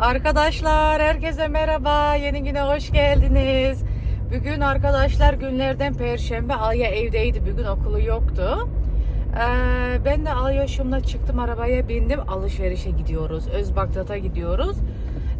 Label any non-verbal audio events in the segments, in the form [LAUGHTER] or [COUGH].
Arkadaşlar herkese merhaba. Yeni güne hoş geldiniz. Bugün arkadaşlar günlerden perşembe Alya evdeydi. Bugün okulu yoktu. Ee, ben de Alyoş'umla çıktım arabaya bindim. Alışverişe gidiyoruz. Özbaktat'a gidiyoruz.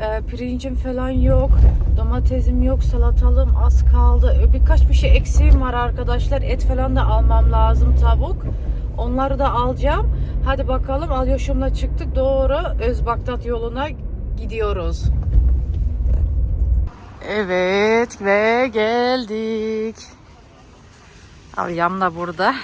Ee, pirincim falan yok. Domatesim yok. Salatalım az kaldı. Birkaç bir şey eksiğim var arkadaşlar. Et falan da almam lazım. Tavuk. Onları da alacağım. Hadi bakalım Alyoş'umla çıktık. Doğru Özbaktat yoluna gidiyoruz. Evet ve geldik. Alyam da burada.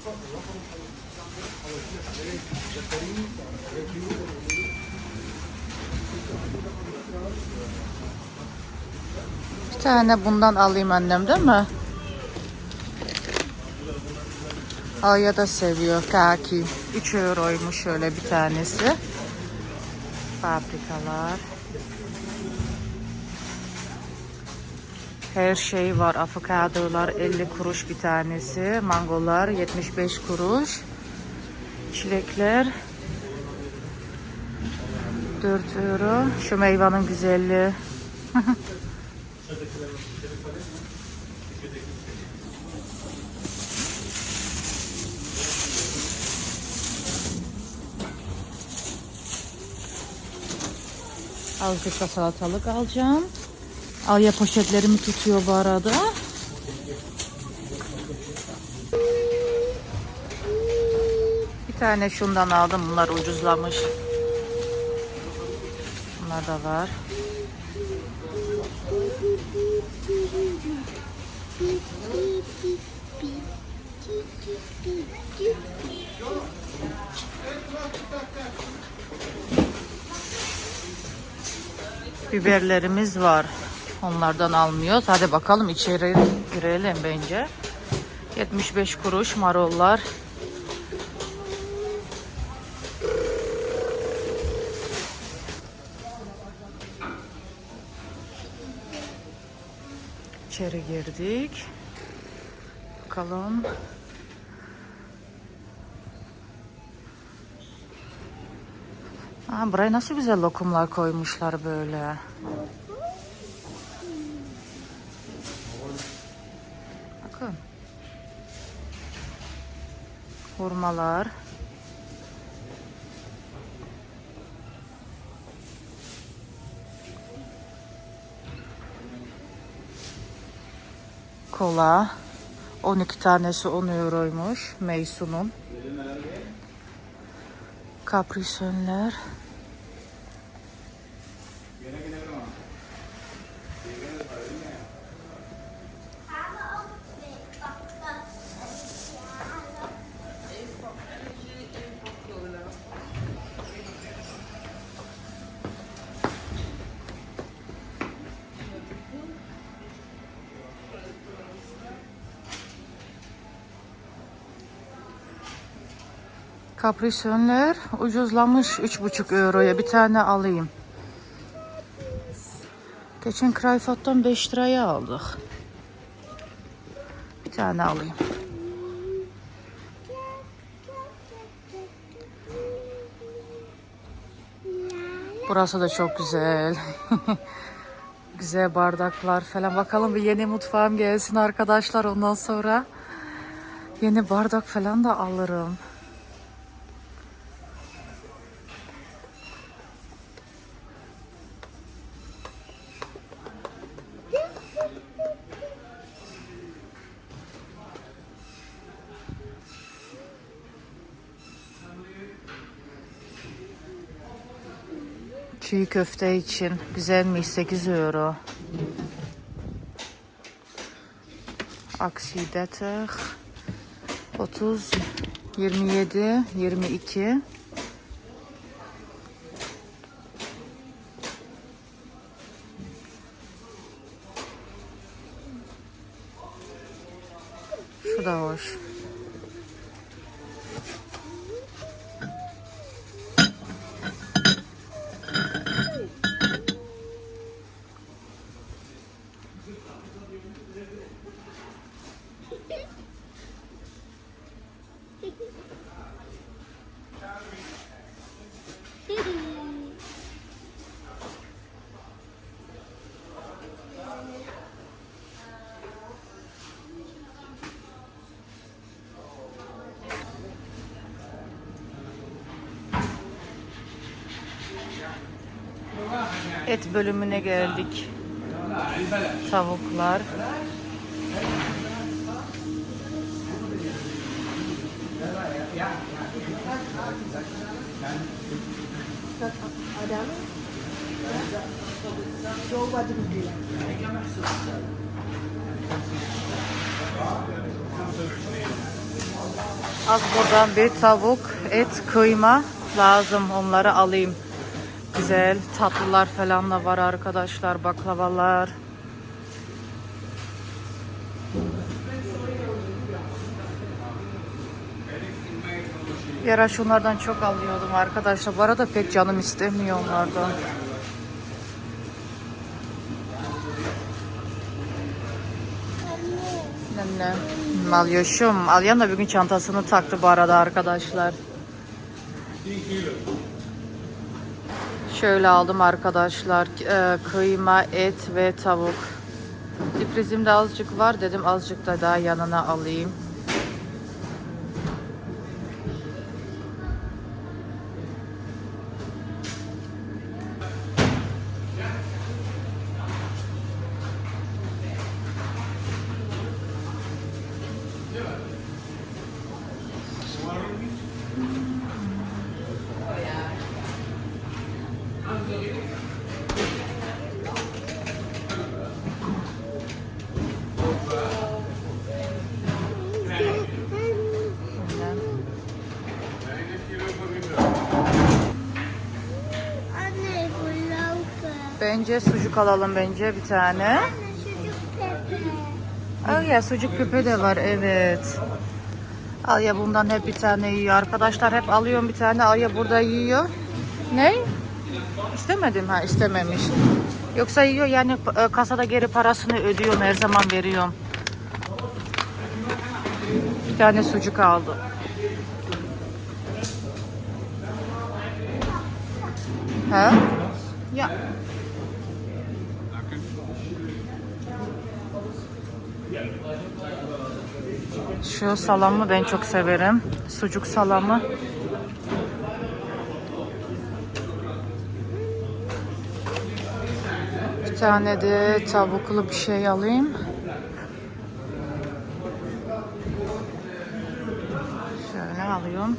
Bir tane bundan alayım annem değil mi? Alya da seviyor kaki. 3 euroymuş şöyle bir tanesi. Paprikalar. Her şey var. Avokadolar 50 kuruş bir tanesi. Mangolar 75 kuruş. Çilekler 4 euro. Şu meyvanın güzelliği. [LAUGHS] Azıcık salatalık alacağım. Alya poşetlerimi tutuyor bu arada. Bir tane şundan aldım. Bunlar ucuzlamış. Bunlar da var. Biberlerimiz var. Onlardan almıyoruz. Hadi bakalım içeri girelim bence. 75 kuruş marullar. İçeri girdik. Bakalım. Aa, buraya nasıl güzel lokumlar koymuşlar böyle. Hurmalar. Kola. 12 tanesi 10 euroymuş. Meysun'un. Kaprisönler. Kaprisönler ucuzlamış 3,5 euroya bir tane alayım. Geçen Krayfat'tan 5 liraya aldık. Bir tane alayım. Burası da çok güzel. [LAUGHS] güzel bardaklar falan. Bakalım bir yeni mutfağım gelsin arkadaşlar ondan sonra. Yeni bardak falan da alırım. Çiğ köfte için güzelmiş 8 euro. Aksi 30 30 27 22 Şu da hoş. Et bölümüne geldik. Tavuklar. Az buradan bir tavuk, et, kıyma lazım. Onları alayım. Güzel tatlılar falan da var arkadaşlar. Baklavalar. Bir şunlardan çok alıyordum arkadaşlar. Bu arada pek canım istemiyor onlardan. Ne? Malyoşum. Alyan da bugün çantasını taktı bu arada arkadaşlar. Şöyle aldım arkadaşlar. Ee, kıyma, et ve tavuk. Sürprizimde azıcık var dedim. Azıcık da daha yanına alayım. Bence sucuk alalım bence bir tane. Al ya sucuk küpe de var evet. Al ya bundan hep bir tane yiyor. Arkadaşlar hep alıyorum bir tane. Al ya burada yiyor. Ne? İstemedim ha istememiş. Yoksa yiyor yani e, kasada geri parasını ödüyorum her zaman veriyorum. Bir tane sucuk aldım. Ha? Ya. Şu salamı ben çok severim. Sucuk salamı. Bir tane de tavuklu bir şey alayım. Şöyle alıyorum.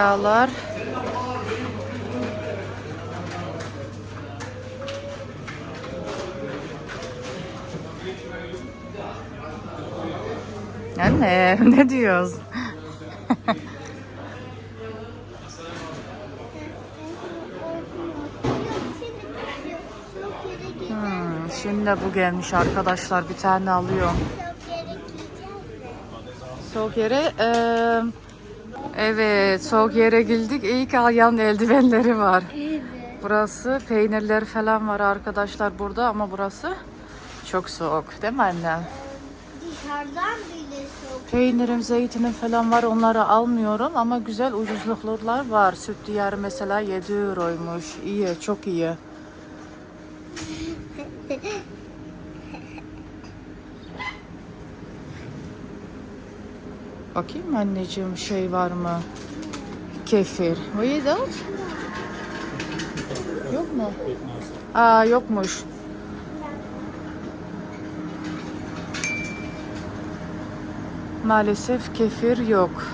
Yağlar. Anne [LAUGHS] ne diyoruz? [LAUGHS] Hmm, şimdi de bu gelmiş arkadaşlar bir tane alıyorum. Soğuk yere evet soğuk yere girdik. İyi ki Alyan eldivenleri var. Evet. Burası peynirler falan var arkadaşlar burada ama burası çok soğuk değil mi annem? Dışarıdan bile soğuk. Peynirim, zeytinim falan var onları almıyorum ama güzel ucuzluklar var. Süt diyarı mesela 7 euroymuş. İyi, çok iyi. [LAUGHS] Bakayım anneciğim şey var mı? Kefir. O yedi Yok mu? Aa yokmuş. Maalesef kefir yok.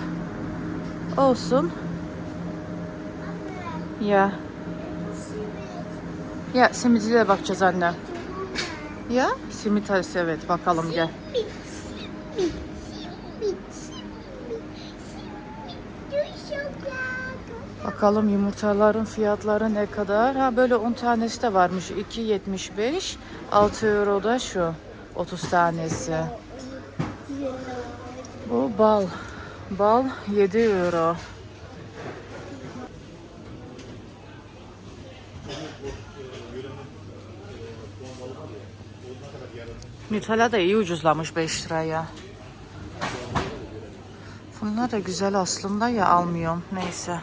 Olsun. Ya. Ya simidine bakacağız anne. Ya simit evet bakalım gel. Bakalım yumurtaların fiyatları ne kadar? Ha böyle 10 tanesi de varmış. 2.75. 6 euro da şu. 30 tanesi. Bu bal. Bal 7 euro. Nutella da iyi ucuzlamış 5 liraya. Bunlar da güzel aslında ya almıyorum. Neyse.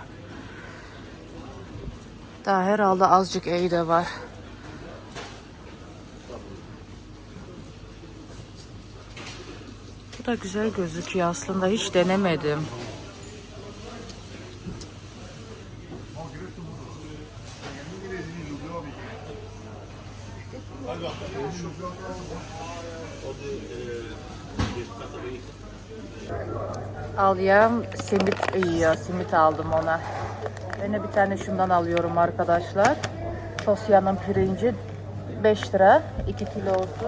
Daha herhalde azıcık iyi de var. Bu da güzel gözüküyor aslında. Hiç denemedim. Alyam simit yiyor. Simit aldım ona. Ben de bir tane şundan alıyorum arkadaşlar. Tosya'nın pirinci 5 lira. 2 kilosu.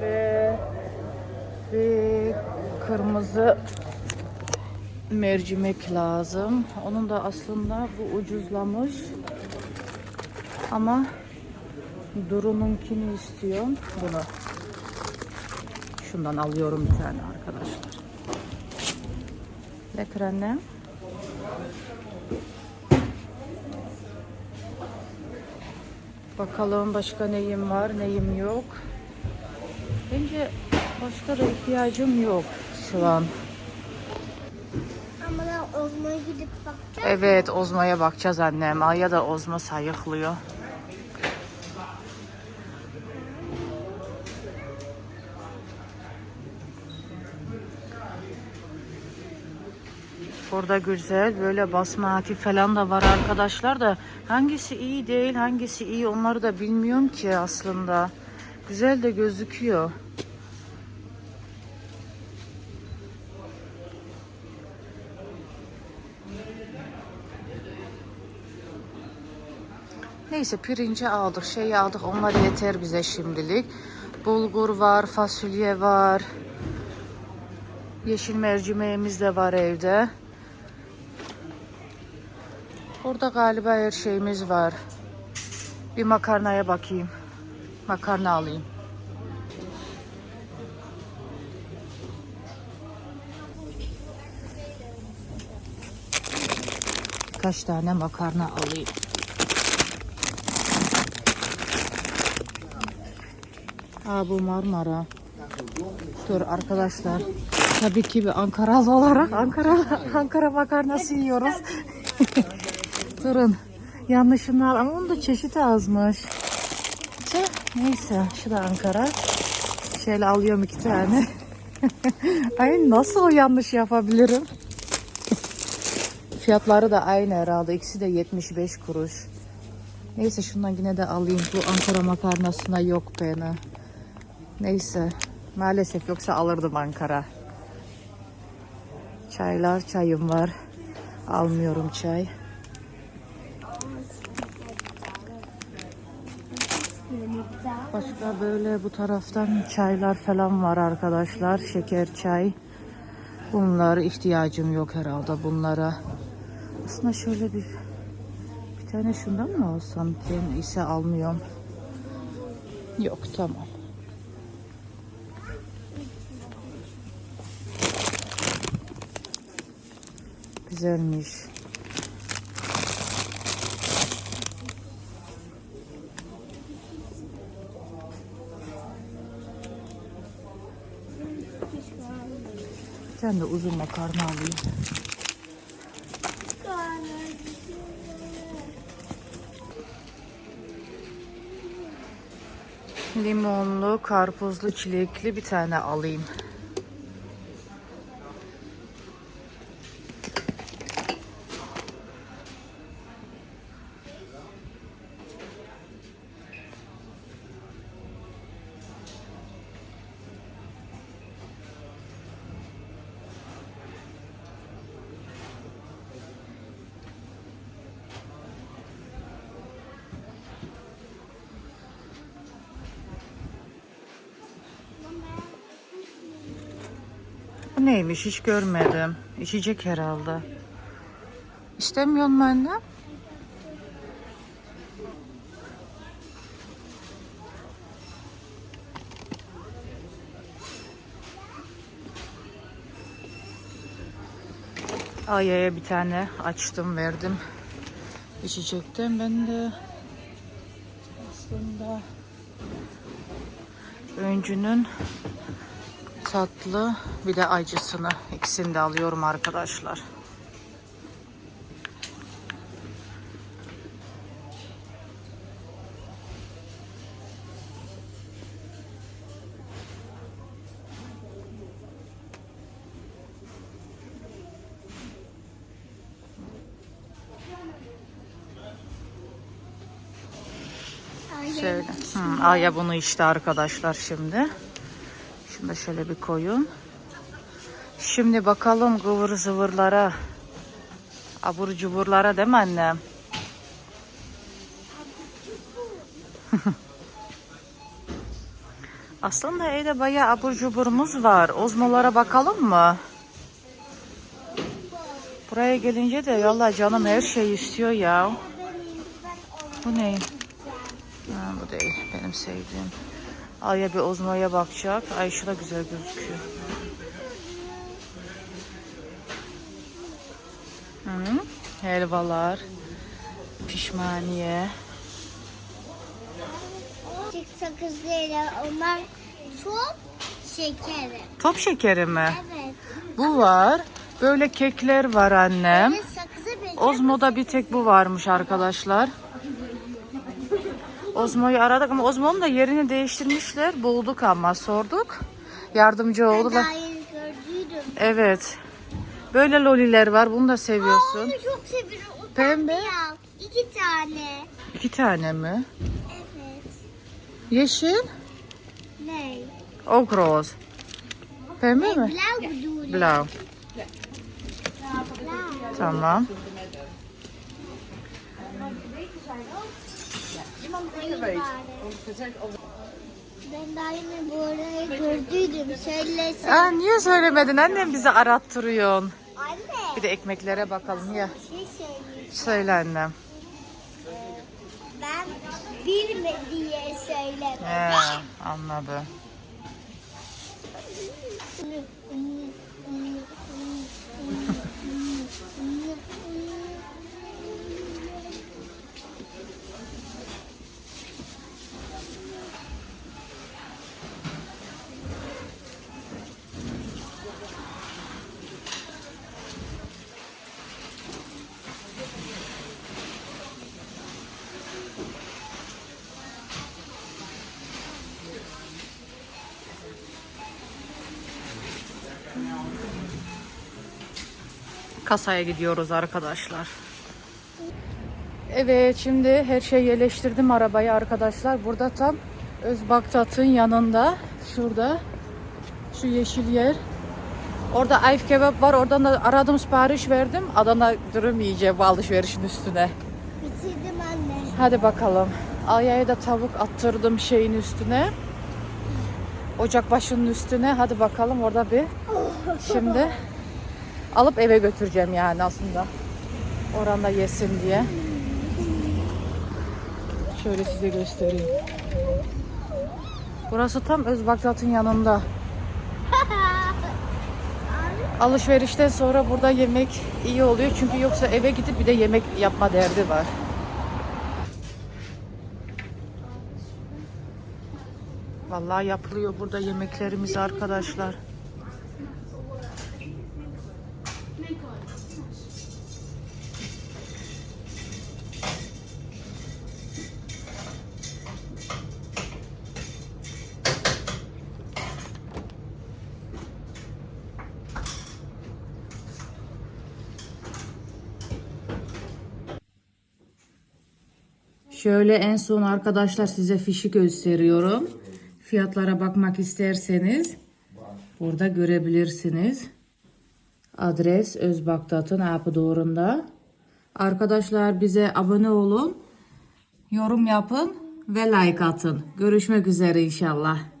Ve bir kırmızı mercimek lazım. Onun da aslında bu ucuzlamış. Ama Duru'nunkini istiyorum. Bunu. Şundan alıyorum bir tane arkadaşlar. Anne. Bakalım başka neyim var, neyim yok. Bence başka da ihtiyacım yok şu an. Ama ben Ozma'ya gidip bakacağım. Evet, Ozma'ya bakacağız annem. Aya da Ozma sayıklıyor. Burada güzel böyle basma haki falan da var arkadaşlar da hangisi iyi değil hangisi iyi onları da bilmiyorum ki aslında. Güzel de gözüküyor. Neyse pirinci aldık, şey aldık. Onlar yeter bize şimdilik. Bulgur var, fasulye var. Yeşil mercimeğimiz de var evde. Burada galiba her şeyimiz var. Bir makarnaya bakayım. Makarna alayım. Kaç tane makarna alayım. Aa bu Marmara. Dur arkadaşlar. Tabii ki bir Ankaralı olarak Ankara Ankara makarnası yiyoruz. [LAUGHS] Durun. Yanlışını al ama onun da çeşidi azmış. Tüh, Neyse şu da Ankara. Şöyle alıyorum iki tane. [LAUGHS] Ay nasıl o yanlış yapabilirim? Fiyatları da aynı herhalde. İkisi de 75 kuruş. Neyse şundan yine de alayım. Bu Ankara makarnasına yok beni. Neyse. Maalesef yoksa alırdım Ankara. Çaylar, çayım var. Almıyorum çay. Başka böyle bu taraftan çaylar falan var arkadaşlar. Şeker çay. Bunlar ihtiyacım yok herhalde bunlara. Aslında şöyle bir bir tane şundan mı alsam? Ben ise almıyorum. Yok tamam. Güzelmiş. Ben de uzun makarna alayım. Limonlu, karpuzlu, çilekli bir tane alayım. Neymiş hiç görmedim. İçecek herhalde. İstemiyor mu anne? Aya'ya bir tane açtım verdim. İçecekten ben de aslında öncünün tatlı bir de acısını ikisini de alıyorum arkadaşlar. Şöyle. Hı, Aya bunu işte arkadaşlar şimdi. Da şöyle bir koyun. Şimdi bakalım kıvır zıvırlara. Abur cuburlara değil mi annem? [LAUGHS] Aslında evde bayağı abur cuburumuz var. Ozmolara bakalım mı? Buraya gelince de vallahi canım her şeyi istiyor ya. Bu ne? Ha, bu değil benim sevdiğim. Aya bir Ozmo'ya bakacak. Ay şu da güzel gözüküyor. Hı, helvalar. Pişmaniye. Sakızıyla onlar çok şekeri. Top şekeri mi? Evet. Bu var. Böyle kekler var annem. Ozmo'da bir tek bu varmış arkadaşlar. Ozmo'yu aradık ama Ozmo'nun da yerini değiştirmişler. Bulduk ama sorduk. Yardımcı oldular. yeni gördüydüm. Evet. Böyle loliler var. Bunu da Aa, seviyorsun. onu çok seviyorum. O Pembe. İki tane. İki tane mi? Evet. Yeşil. Ne? Oak rose. Pembe mi? Blau. Blau. Blau. Tamam. Ben daha yeni bu arayı gördüydüm. Söylesene. Aa, niye söylemedin annem bizi arattırıyorsun. Anne. Bir de ekmeklere bakalım ya. Bir şey. Söyle annem. Ben bilme diye söyledim. He, anladım. Kasaya gidiyoruz arkadaşlar. Evet şimdi her şeyi yerleştirdim arabaya arkadaşlar. Burada tam Özbaktat'ın yanında. Şurada. Şu yeşil yer. Orada Ayf kebap var. Oradan da aradım sipariş verdim. Adana dürüm yiyeceğim bu alışverişin üstüne. Bitirdim anne. Hadi bakalım. Aya'ya da tavuk attırdım şeyin üstüne. Ocak başının üstüne. Hadi bakalım orada bir. Şimdi alıp eve götüreceğim yani aslında. Oranda yesin diye. Şöyle size göstereyim. Burası tam Özbaktat'ın yanında. Alışverişten sonra burada yemek iyi oluyor. Çünkü yoksa eve gidip bir de yemek yapma derdi var. Vallahi yapılıyor burada yemeklerimiz arkadaşlar. Şöyle en son arkadaşlar size fişi gösteriyorum. Fiyatlara bakmak isterseniz burada görebilirsiniz. Adres Özbaktat'ın Apı Doğru'nda. Arkadaşlar bize abone olun, yorum yapın ve like atın. Görüşmek üzere inşallah.